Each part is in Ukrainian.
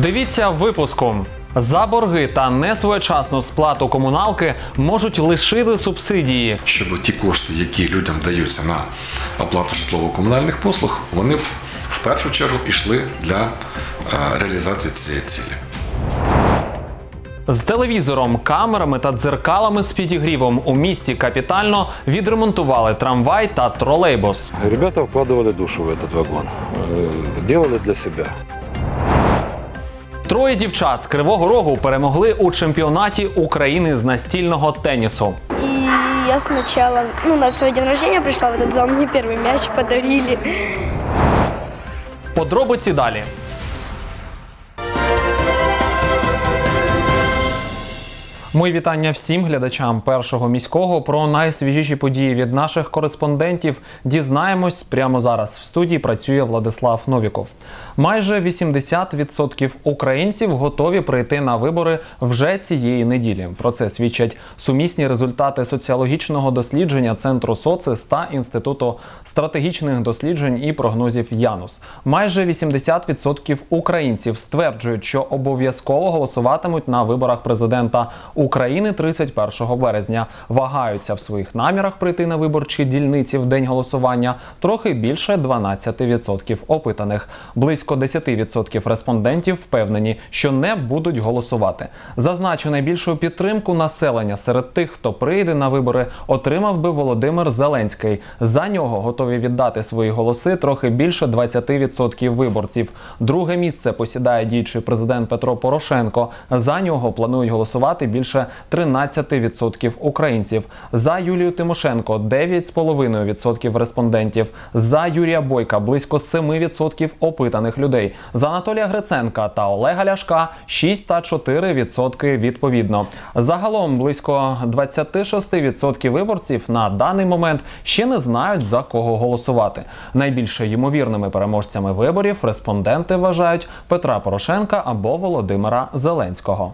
Дивіться в випуску. За борги та несвоєчасну сплату комуналки можуть лишити субсидії. щоб ті кошти, які людям даються на оплату житлово-комунальних послуг, вони в- в першу чергу йшли для е, реалізації цієї цілі. З телевізором, камерами та дзеркалами з підігрівом у місті капітально відремонтували трамвай та тролейбус. Ребята вкладывали душу в этот вагон, э, делали для себя. Троє дівчат з Кривого Рогу перемогли у чемпіонаті України з настільного тенісу. І я сначала, ну, на свій день рождения прийшла в этот зал, мені перший мяч подарили. Подробиці далі. Мої вітання всім глядачам першого міського про найсвіжіші події від наших кореспондентів. Дізнаємось прямо зараз. В студії працює Владислав Новіков. Майже 80% українців готові прийти на вибори вже цієї неділі. Про це свідчать сумісні результати соціологічного дослідження центру социс та інституту стратегічних досліджень і прогнозів Янус. Майже 80% українців стверджують, що обов'язково голосуватимуть на виборах президента України 31 березня. Вагаються в своїх намірах прийти на виборчі дільниці в день голосування трохи більше 12% опитаних. Близько 10% респондентів впевнені, що не будуть голосувати. Зазначу найбільшу підтримку населення серед тих, хто прийде на вибори, отримав би Володимир Зеленський. За нього готові віддати свої голоси трохи більше 20% виборців. Друге місце посідає діючий президент Петро Порошенко. За нього планують голосувати більше 13% українців. За Юлію Тимошенко 9,5% респондентів. За Юрія Бойка близько 7% опитаних людей. За Анатолія Гриценка та Олега Ляшка 6 та 4% відповідно. Загалом близько 26% виборців на даний момент ще не знають за кого голосувати. Найбільше ймовірними переможцями виборів респонденти вважають Петра Порошенка або Володимира Зеленського.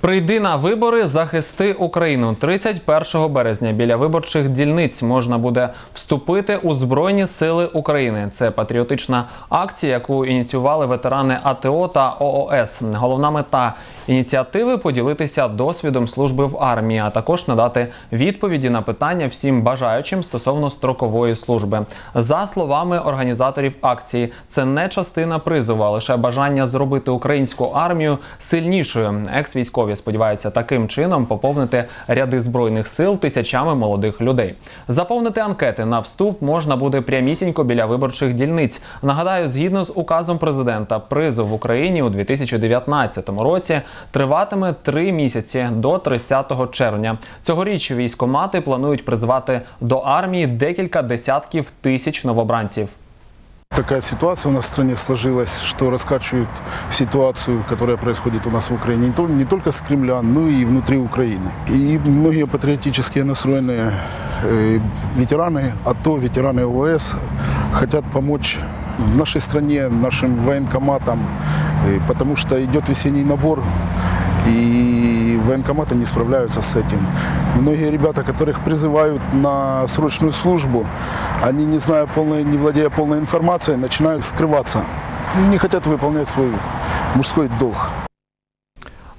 Прийди на вибори, захисти Україну. 31 березня біля виборчих дільниць можна буде вступити у Збройні Сили України. Це патріотична акція, яку ініціювали ветерани АТО та ООС. Головна мета ініціативи поділитися досвідом служби в армії, а також надати відповіді на питання всім бажаючим стосовно строкової служби. За словами організаторів акції, це не частина призову, а лише бажання зробити українську армію сильнішою. Екс-військові сподіваються таким чином поповнити ряди збройних сил тисячами молодих людей. Заповнити анкети на вступ можна буде прямісінько біля виборчих дільниць. Нагадаю, згідно з указом президента, призов в Україні у 2019 році триватиме три місяці до 30 червня. Цьогоріч військомати планують призвати до армії декілька десятків тисяч новобранців. Такая ситуация у нас в стране сложилась, что раскачивают ситуацию, которая происходит у нас в Украине, не, тол- не только с Кремля, но и внутри Украины. И многие патриотически настроенные э, ветераны АТО, ветераны ОС хотят помочь нашей стране, нашим военкоматам, э, Потому что идет весенний набор, и военкоматы не справляются с этим. Многие ребята, которых призывают на срочную службу, они, не зная полной, не владея полной информацией, начинают скрываться. Не хотят выполнять свой мужской долг.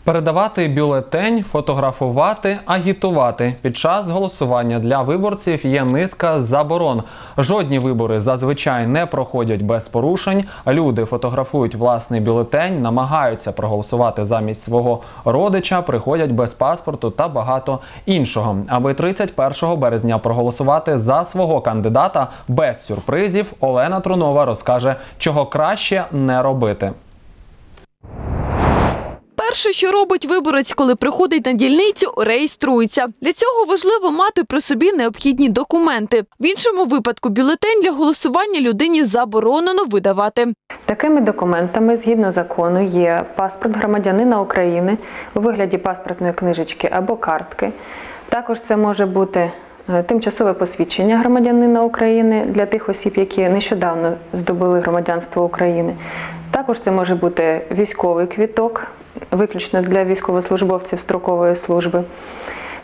Передавати бюлетень, фотографувати, агітувати під час голосування для виборців є низка заборон. Жодні вибори зазвичай не проходять без порушень. Люди фотографують власний бюлетень, намагаються проголосувати замість свого родича, приходять без паспорту та багато іншого. Аби 31 березня проголосувати за свого кандидата без сюрпризів, Олена Трунова розкаже, чого краще не робити. Перше, що робить виборець, коли приходить на дільницю, реєструється. Для цього важливо мати при собі необхідні документи. В іншому випадку бюлетень для голосування людині заборонено видавати. Такими документами, згідно закону, є паспорт громадянина України у вигляді паспортної книжечки або картки. Також це може бути е, тимчасове посвідчення громадянина України для тих осіб, які нещодавно здобули громадянство України. Також це може бути військовий квіток, виключно для військовослужбовців строкової служби,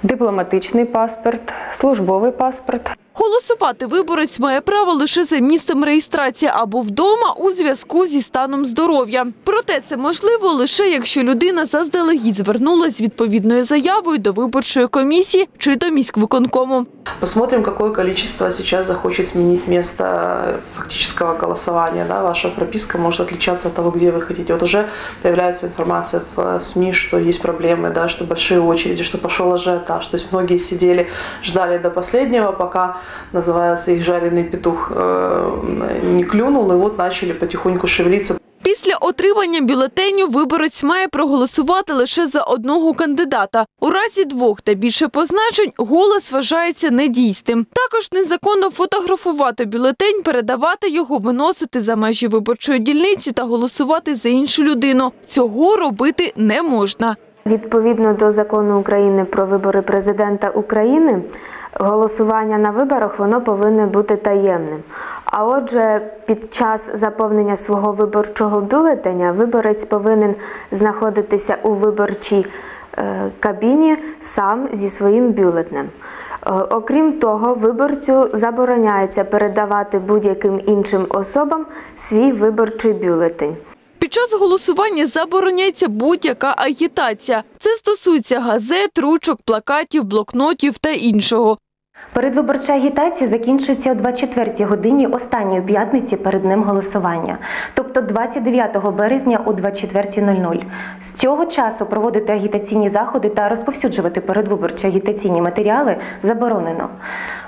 дипломатичний паспорт, службовий паспорт. Голосувати виборець має право лише за місцем реєстрації або вдома у зв'язку зі станом здоров'я. Проте це можливо лише якщо людина заздалегідь звернулась з відповідною заявою до виборчої комісії чи до міськвиконкому. Посмотрим, какое количество сейчас захочет сменить место фактического голосования. Да? Ваша прописка может отличаться от того, где вы хотите. Вот уже появляется информация в э, СМИ, что есть проблемы, да, что большие очереди, что пошел ажиотаж. То есть многие сидели, ждали до последнего, пока, называется, их жареный петух э, не клюнул, и вот начали потихоньку шевелиться. Після отримання бюлетеню виборець має проголосувати лише за одного кандидата. У разі двох та більше позначень голос вважається недійсним. Також незаконно фотографувати бюлетень, передавати його, виносити за межі виборчої дільниці та голосувати за іншу людину. Цього робити не можна. Відповідно до закону України про вибори президента України, голосування на виборах воно повинно бути таємним. А отже, під час заповнення свого виборчого бюлетеня виборець повинен знаходитися у виборчій е, кабіні сам зі своїм бюлетнем. Е, Окрім того, виборцю забороняється передавати будь-яким іншим особам свій виборчий бюлетень. Під час голосування забороняється будь-яка агітація. Це стосується газет, ручок, плакатів, блокнотів та іншого. Передвиборча агітація закінчується о 24 годині останньої п'ятниці перед днем голосування, тобто 29 березня о 24.00. З цього часу проводити агітаційні заходи та розповсюджувати передвиборчі агітаційні матеріали заборонено.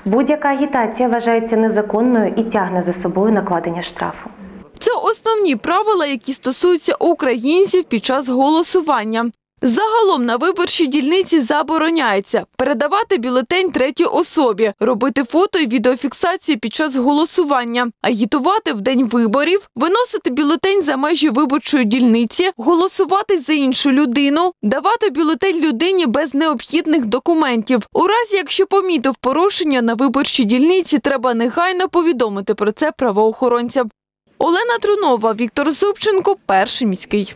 Будь-яка агітація вважається незаконною і тягне за собою накладення штрафу. Це основні правила, які стосуються українців під час голосування. Загалом на виборчій дільниці забороняється передавати бюлетень третій особі, робити фото і відеофіксацію під час голосування, агітувати в день виборів, виносити бюлетень за межі виборчої дільниці, голосувати за іншу людину, давати бюлетень людині без необхідних документів. У разі, якщо помітив порушення на виборчій дільниці, треба негайно повідомити про це правоохоронцям. Олена Трунова, Віктор Зубченко, перший міський.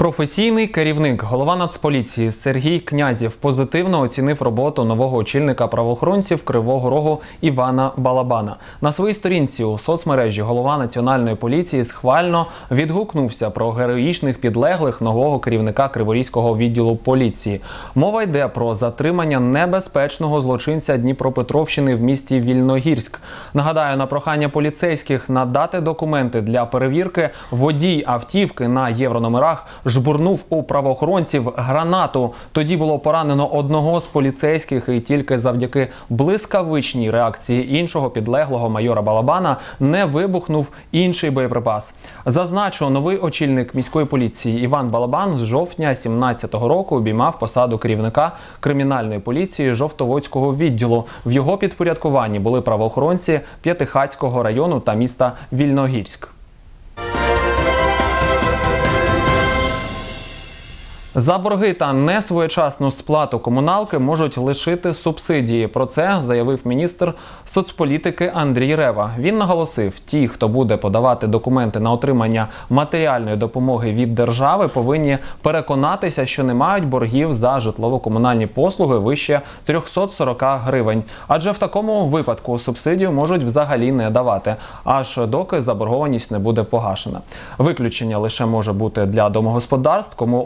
Професійний керівник, голова Нацполіції Сергій Князів позитивно оцінив роботу нового очільника правоохоронців Кривого Рогу Івана Балабана. На своїй сторінці у соцмережі голова національної поліції схвально відгукнувся про героїчних підлеглих нового керівника Криворізького відділу поліції. Мова йде про затримання небезпечного злочинця Дніпропетровщини в місті Вільногірськ. Нагадаю, на прохання поліцейських надати документи для перевірки водій автівки на єврономерах жбурнув у правоохоронців гранату. Тоді було поранено одного з поліцейських, і тільки завдяки блискавичній реакції іншого підлеглого майора Балабана не вибухнув інший боєприпас. Зазначу, новий очільник міської поліції Іван Балабан з жовтня 2017 року обіймав посаду керівника кримінальної поліції Жовтоводського відділу. В його підпорядкуванні були правоохоронці П'ятихацького району та міста Вільногірськ. За борги та несвоєчасну сплату комуналки можуть лишити субсидії. Про це заявив міністр соцполітики Андрій Рева. Він наголосив, ті, хто буде подавати документи на отримання матеріальної допомоги від держави, повинні переконатися, що не мають боргів за житлово-комунальні послуги вище 340 гривень. Адже в такому випадку субсидію можуть взагалі не давати, аж доки заборгованість не буде погашена. Виключення лише може бути для домогосподарств, кому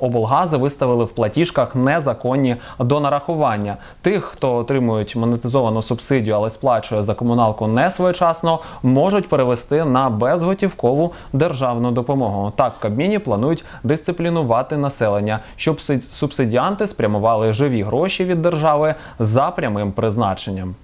облгази виставили в платіжках незаконні донарахування. Тих, хто отримують монетизовану субсидію, але сплачує за комуналку не своєчасно, можуть перевести на безготівкову державну допомогу. Так Кабміні планують дисциплінувати населення, щоб субсидіанти спрямували живі гроші від держави за прямим призначенням.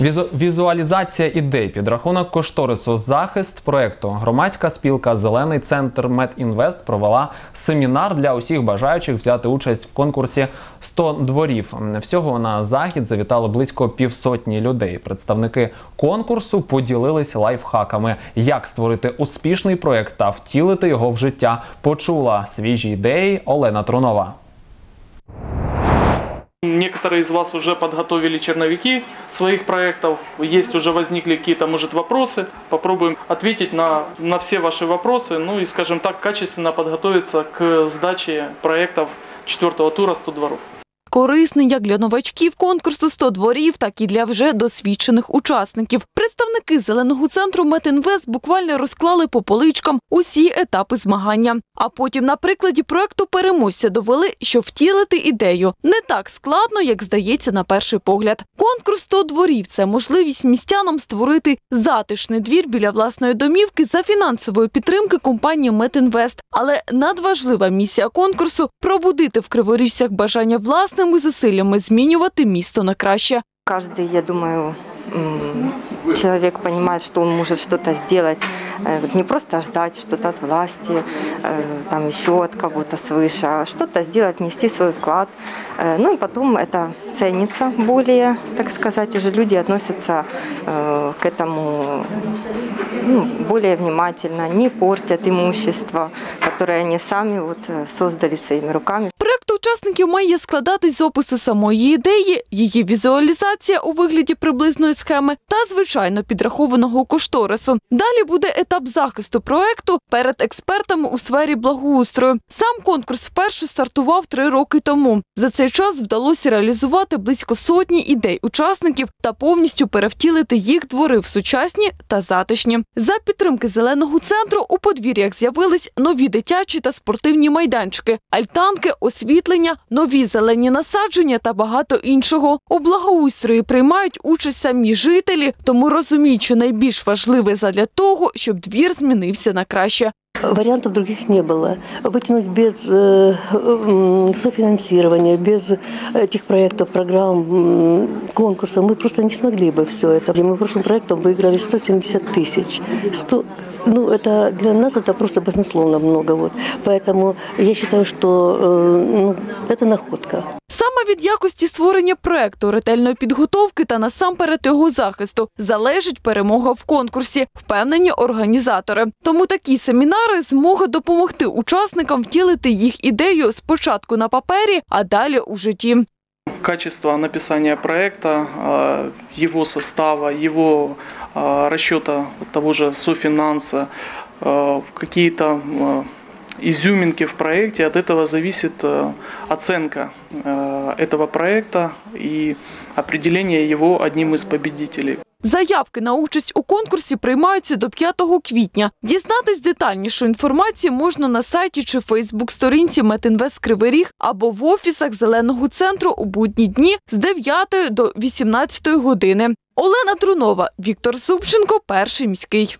Візу- Візуалізація ідей, підрахунок кошторису, захист проекту. Громадська спілка Зелений центр Медінвест провела семінар для усіх бажаючих взяти участь в конкурсі 100 дворів. Всього на захід завітало близько півсотні людей. Представники конкурсу поділились лайфхаками, як створити успішний проект та втілити його в життя. Почула свіжі ідеї Олена Трунова. Некоторые из вас уже подготовили черновики своих проектов, есть уже возникли какие-то, может, вопросы. Попробуем ответить на, на все ваши вопросы, ну и, скажем так, качественно подготовиться к сдаче проектов четвертого тура 100 дворов. Корисний як для новачків конкурсу 100 дворів, так і для вже досвідчених учасників. Представники зеленого центру Метінвест буквально розклали по поличкам усі етапи змагання. А потім на прикладі проекту переможця довели, що втілити ідею не так складно, як здається на перший погляд. Конкурс 100 дворів це можливість містянам створити затишний двір біля власної домівки за фінансової підтримки компанії Метінвест. Але надважлива місія конкурсу пробудити в криворіжцях бажання власними зусиллями змінювати місто на краще. Каждый, я думаю, м, человек понимает, что он может что-то сделать, э, вот не просто ждать что-то от власти, э, там еще от кого-то свыше, а что-то сделать, внести свой вклад. Э, Ну и потом это ценится более, так сказать, уже люди относятся э, к этому ну, более внимательно, не портят имущество, которое они сами вот э, создали своими руками. Учасників має складатись з опису самої ідеї, її візуалізація у вигляді приблизної схеми та звичайно підрахованого кошторису. Далі буде етап захисту проекту перед експертами у сфері благоустрою. Сам конкурс вперше стартував три роки тому. За цей час вдалося реалізувати близько сотні ідей учасників та повністю перевтілити їх двори в сучасні та затишні. За підтримки зеленого центру у подвір'ях з'явились нові дитячі та спортивні майданчики, альтанки, освітлення, нові зелені насадження та багато іншого. У благоустрої приймають участь самі жителі, тому розуміють, що найбільш важливе задля того, щоб двір змінився на краще. Вариантов других не было. Вытянуть без э, м, софинансирования, без этих проектов, программ, м, конкурсов мы просто не смогли бы все это. И Мы прошлым проектом выиграли 170 тысяч. 100 ну, это для нас это просто баснословно много. Вот. Поэтому я считаю, что э, ну, это находка. Саме від якості створення проекту, ретельної підготовки та насамперед його захисту залежить перемога в конкурсі, впевнені організатори. Тому такі семінари змога допомогти учасникам втілити їх ідею спочатку на папері, а далі у житті. Качество написания проекта, э, его состава, его э, Расчета того же софинанса, э, какие-то э, изюминки в проекте, от этого зависит оценка этого проекта и определение его одним из победителей. Заявки на участь у конкурсі приймаються до 5 квітня. Дізнатись детальнішу інформацію можна на сайті чи Фейсбук-сторінці Метинвест Кривий Ріг або в офісах Зеленого центру у будні дні з 9 до 18 години. Олена Трунова, Віктор Субченко, перший міський.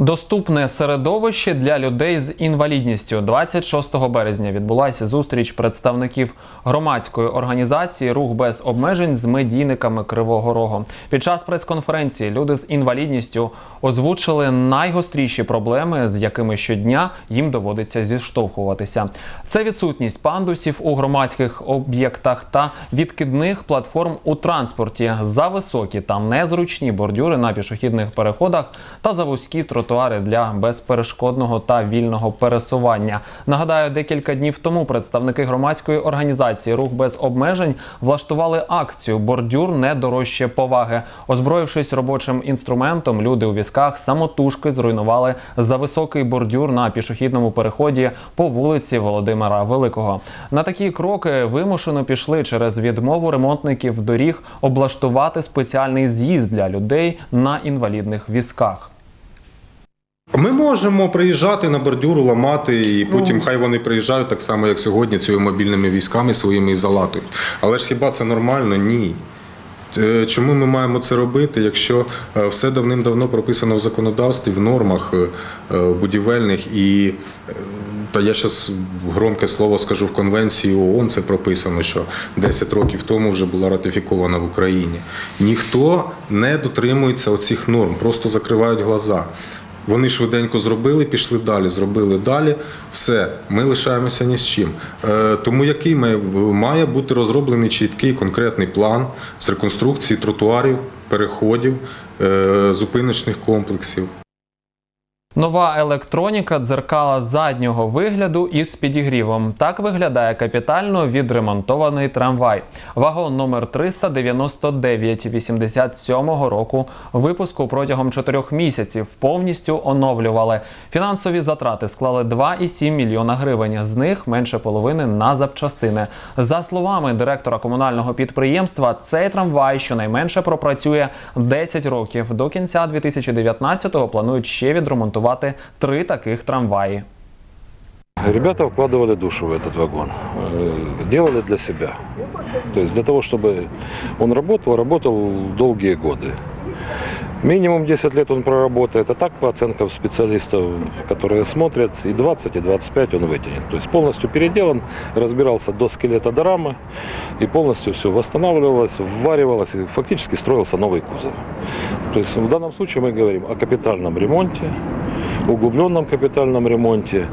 Доступне середовище для людей з інвалідністю 26 березня відбулася зустріч представників громадської організації Рух без обмежень з медійниками Кривого Рогу. Під час прес-конференції люди з інвалідністю озвучили найгостріші проблеми, з якими щодня їм доводиться зіштовхуватися. Це відсутність пандусів у громадських об'єктах та відкидних платформ у транспорті, за високі та незручні бордюри на пішохідних переходах та за вузькі тротуари для безперешкодного та вільного пересування. Нагадаю, декілька днів тому представники громадської організації Рух без обмежень влаштували акцію Бордюр не дорожче поваги. Озброївшись робочим інструментом, люди у візках самотужки зруйнували за високий бордюр на пішохідному переході по вулиці Володимира Великого. На такі кроки вимушено пішли через відмову ремонтників доріг облаштувати спеціальний з'їзд для людей на інвалідних візках. Ми можемо приїжджати на бордюру, ламати, і потім хай вони приїжджають так само, як сьогодні, цими мобільними військами своїми і залатують. Але ж хіба це нормально? Ні. Е, Чому ми маємо це робити, якщо е, все давним-давно прописано в законодавстві, в нормах е, будівельних і та я зараз громке слово скажу в конвенції ООН це прописано, що 10 років тому вже була ратифікована в Україні. Ніхто не дотримується оцих норм, просто закривають глаза. Вони швиденько зробили, пішли далі, зробили далі. Все, ми лишаємося ні з чим. Е, тому який має, бути розроблений чіткий конкретний план з реконструкції тротуарів, переходів, е, зупиночних комплексів. Нова електроніка дзеркала заднього вигляду із підігрівом. Так виглядає капітально відремонтований трамвай. Вагон номер 399 87-го року випуску протягом чотирьох місяців повністю оновлювали. Фінансові затрати склали 2,7 мільйона гривень. З них менше половини на запчастини. За словами директора комунального підприємства, цей трамвай щонайменше пропрацює 10 років. До кінця 2019-го планують ще відремонтувати три таких трамваї. Ребята вкладывали душу в этот вагон, э, делали для себя. То есть для того, чтобы он работал, работал долгие годы. Минимум 10 лет он проработает, а так по оценкам специалистов, которые смотрят, и 20, и 25 он вытянет. То есть полностью переделан, разбирался до скелета до рамы, и полностью все восстанавливалось, вваривалось, и фактически строился новый кузов. То есть в данном случае мы говорим о капитальном ремонте, углубленном капитальном ремонте.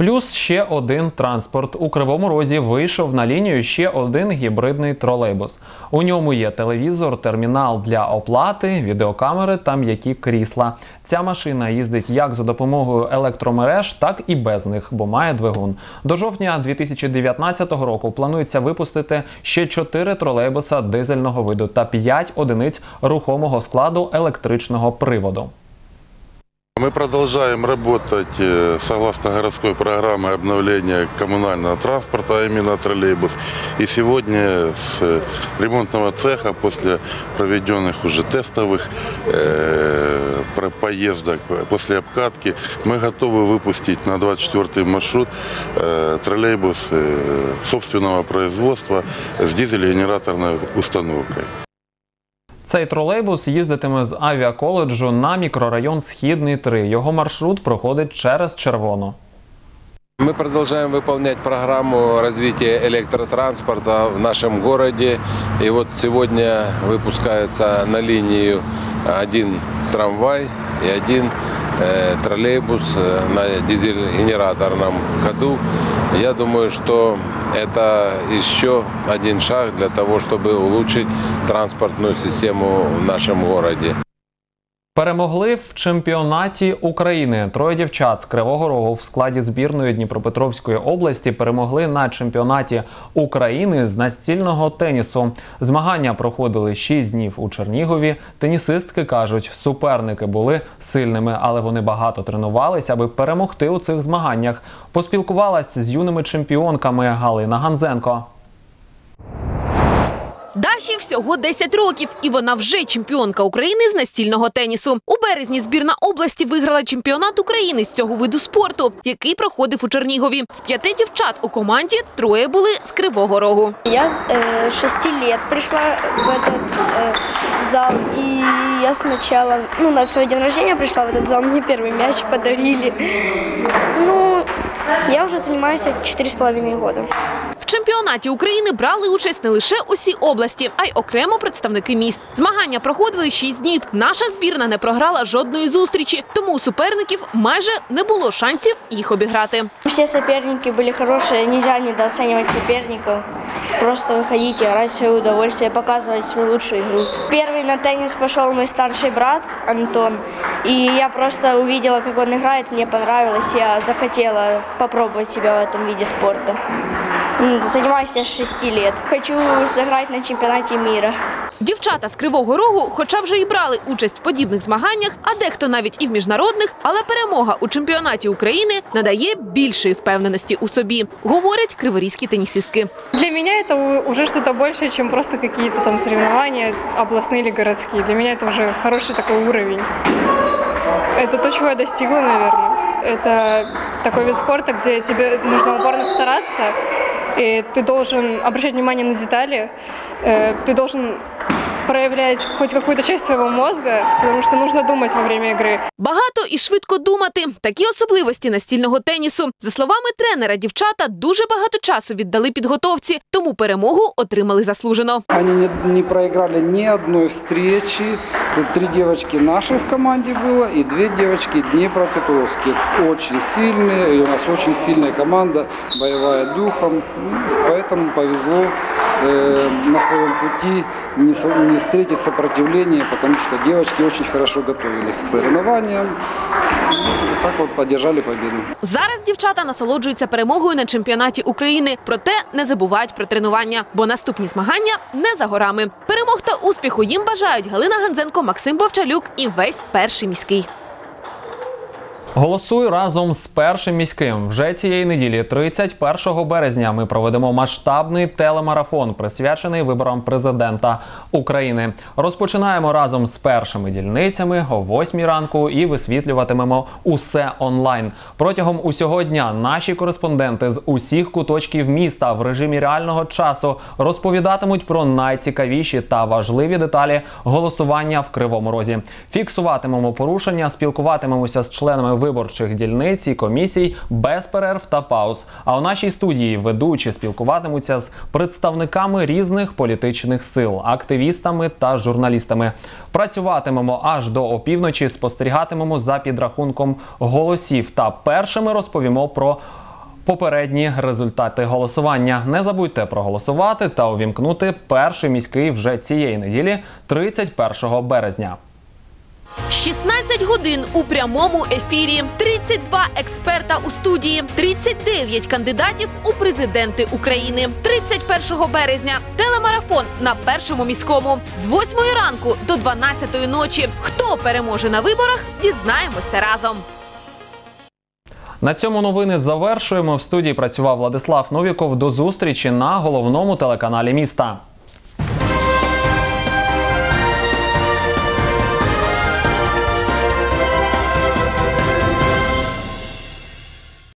Плюс ще один транспорт. У Кривому Розі вийшов на лінію ще один гібридний тролейбус. У ньому є телевізор, термінал для оплати, відеокамери та м'які крісла. Ця машина їздить як за допомогою електромереж, так і без них, бо має двигун. До жовтня 2019 року планується випустити ще 4 тролейбуса дизельного виду та 5 одиниць рухомого складу електричного приводу. Мы продолжаем работать э, согласно городской программе обновления коммунального транспорта, а именно троллейбус. И сегодня с э, ремонтного цеха после проведенных уже тестовых э, про- поездок, э, после обкатки, мы готовы выпустить на 24 маршрут э, троллейбус э, собственного производства с дизель-генераторной установкой. Цей тролейбус їздитиме з авіаколеджу на мікрорайон Східний 3. Його маршрут проходить через Червону. Мы продолжаем выполнять программу развития электротранспорта в нашем городе. И вот сегодня выпускается на линию один трамвай и один э, троллейбус э, на дизель-генераторном ходу. Я думаю, что это еще один шаг для того, чтобы улучшить транспортную систему в нашем городе. Перемогли в чемпіонаті України. Троє дівчат з Кривого Рогу в складі збірної Дніпропетровської області перемогли на чемпіонаті України з настільного тенісу. Змагання проходили 6 днів у Чернігові. Тенісистки кажуть, суперники були сильними, але вони багато тренувалися, аби перемогти у цих змаганнях. Поспілкувалась з юними чемпіонками Галина Ганзенко. Даші всього 10 років, і вона вже чемпіонка України з настільного тенісу. У березні збірна області виграла чемпіонат України з цього виду спорту, який проходив у Чернігові. З п'яти дівчат у команді троє були з Кривого Рогу. Я с 6 лет пришла в этот э, зал, и я сначала, ну, на свой день рождения пришла в этот зал, мне первый мяч подарили. Ну, я вже займаюся 4,5 роки. В чемпіонаті України брали участь не лише усі області, а й окремо представники міст. Змагання проходили 6 днів. Наша збірна не програла жодної зустрічі, тому у суперників майже не було шансів їх обіграти. Всі соперники были хорошие, нельзя недооцінювати соперников. Просто выходить, играть в свое удовольствие, показывать свою лучшую игру. Первый на теннис пошел мой старший брат Антон, и я просто увидела, как он играет, мне понравилось, я захотела попробовать себя в этом виде спорта. М, Занимаюсь я с 6 лет. Хочу сыграть на чемпионате мира. Дівчата з Кривого Рогу, хоча вже і брали участь в подібних змаганнях, а дехто навіть і в міжнародних, але перемога у чемпіонаті України надає більшої впевненості у собі, говорять криворізькі тенісистки. Для меня это у- уже что-то большее, чем просто какие-то там соревнования, областные или городские. Для меня это уже хороший такой уровень. Это то, чего я достигла, наверное. Это такой вид спорта, где тебе нужно упорно стараться, и ты должен обращать внимание на детали, э, ты должен проявлять хоть какую-то часть своего мозга, потому что нужно думать во время игры. Багато і швидко думати – такі особливості настільного тенісу. За словами тренера, дівчата дуже багато часу віддали підготовці, тому перемогу отримали заслужено. Они не, не проиграли ни одной встречи. Три девочки наши в команде было и две девочки Днепропетровские. Очень сильные, и у нас очень сильная команда, боевая духом. Ну, Поэтому повезло э, на своем пути не, встретить сопротивления, потому что девочки очень хорошо готовились к соревнованиям. Так вот одержали победу. Зараз дівчата насолоджуються перемогою на чемпіонаті України, проте не забувають про тренування, бо наступні змагання не за горами. Перемог та успіху їм бажають Галина Гандзенко, Максим Бовчалюк і весь перший міський. Голосуй разом з першим міським. Вже цієї неділі, 31 березня, ми проведемо масштабний телемарафон, присвячений виборам президента України. Розпочинаємо разом з першими дільницями о 8 ранку і висвітлюватимемо усе онлайн. Протягом усього дня наші кореспонденти з усіх куточків міста в режимі реального часу розповідатимуть про найцікавіші та важливі деталі голосування в Кривому Розі. Фіксуватимемо порушення, спілкуватимемося з членами виборчих дільниць і комісій без перерв та пауз. А у нашій студії ведучі спілкуватимуться з представниками різних політичних сил, активістами та журналістами. Працюватимемо аж до опівночі, спостерігатимемо за підрахунком голосів та першими розповімо про. Попередні результати голосування. Не забудьте проголосувати та увімкнути перший міський вже цієї неділі, 31 березня. 16 годин у прямому ефірі, 32 експерта у студії, 39 кандидатів у президенти України. 31 березня телемарафон на першому міському з 8 ранку до 12 ночі. Хто переможе на виборах, дізнаємося разом. На цьому новини завершуємо. В студії працював Владислав Новіков. До зустрічі на головному телеканалі міста.